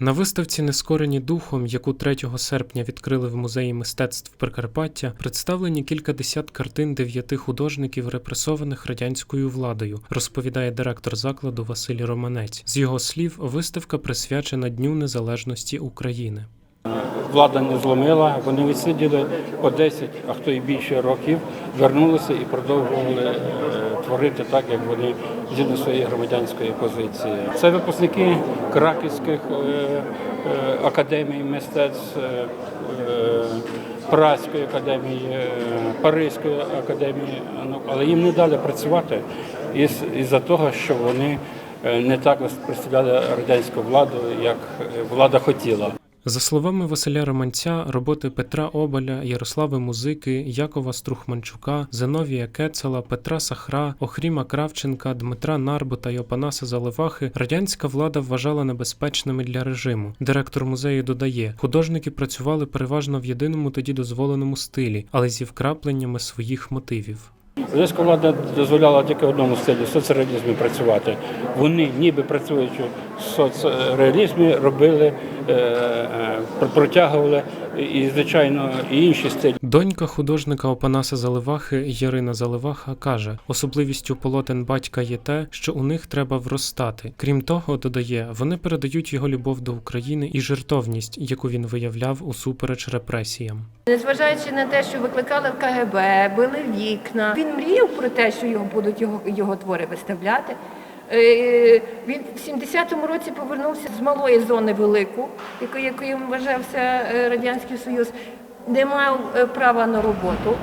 На виставці Нескорені духом, яку 3 серпня відкрили в музеї мистецтв Прикарпаття, представлені кількадесят картин дев'яти художників, репресованих радянською владою, розповідає директор закладу Василь Романець. З його слів, виставка присвячена Дню Незалежності України. Влада не зломила, вони відсиділи по 10, а хто і більше років, вернулися і продовжували е, творити так, як вони згідно своєї громадянської позиції. Це випускники краківських е, е, академій мистецтв, Празької академії, Паризької академії, ну, але їм не дали працювати із, із-за того, що вони не так представляли радянську владу, як влада хотіла. За словами Василя Романця, роботи Петра Обаля, Ярослави Музики, Якова Струхманчука, Зиновія Кецела, Петра Сахра, Охріма Кравченка, Дмитра Нарбута й Опанаса Заливахи радянська влада вважала небезпечними для режиму. Директор музею додає, художники працювали переважно в єдиному тоді дозволеному стилі, але зі вкрапленнями своїх мотивів. Радянська влада дозволяла тільки одному стилі соцреалізмі працювати. Вони, ніби працюючи в соцреалізмі, робили, е, е, протягували і, звичайно, і інші стилі. Донька художника Опанаса Заливахи Ярина Заливаха каже: особливістю полотен батька є те, що у них треба вростати. Крім того, додає, вони передають його любов до України і жертовність, яку він виявляв усупереч репресіям. Незважаючи на те, що викликали в КГБ, били вікна, він мріяв про те, що його будуть його, його твори виставляти. Е, Він в 70-му році повернувся з малої зони велику, якою, вважався е, Радянський Союз. Не мав е, права на роботу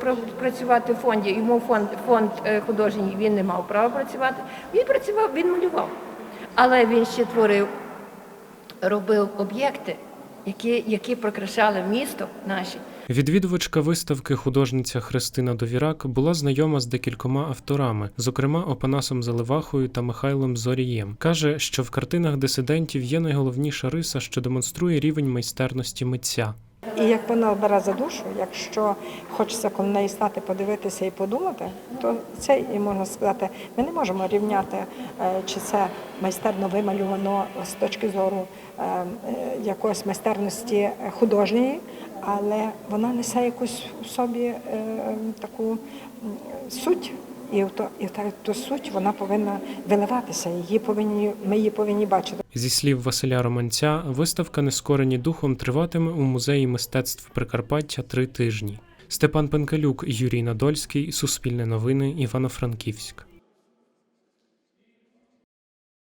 пра- працювати в фонді. Йому фонд, фонд художній він не мав права працювати. Він працював, він малював. Але він ще творив робив об'єкти, які, які прикрашали місто наші. Відвідувачка виставки художниця Христина Довірак була знайома з декількома авторами, зокрема Опанасом Заливахою та Михайлом Зорієм. каже, що в картинах дисидентів є найголовніша риса, що демонструє рівень майстерності митця. І як вона бере за душу, якщо хочеться коло неї стати, подивитися і подумати, то це і можна сказати, ми не можемо рівняти, е, чи це майстерно вималювано з точки зору е, е, якоїсь майстерності художньої, але вона несе якусь в собі таку суть. І то і та ту суть вона повинна виливатися. Її повинні ми її повинні бачити. Зі слів Василя Романця, виставка Нескорені духом триватиме у музеї мистецтв Прикарпаття три тижні. Степан Пенкалюк, Юрій Надольський, Суспільне новини, Івано-Франківськ.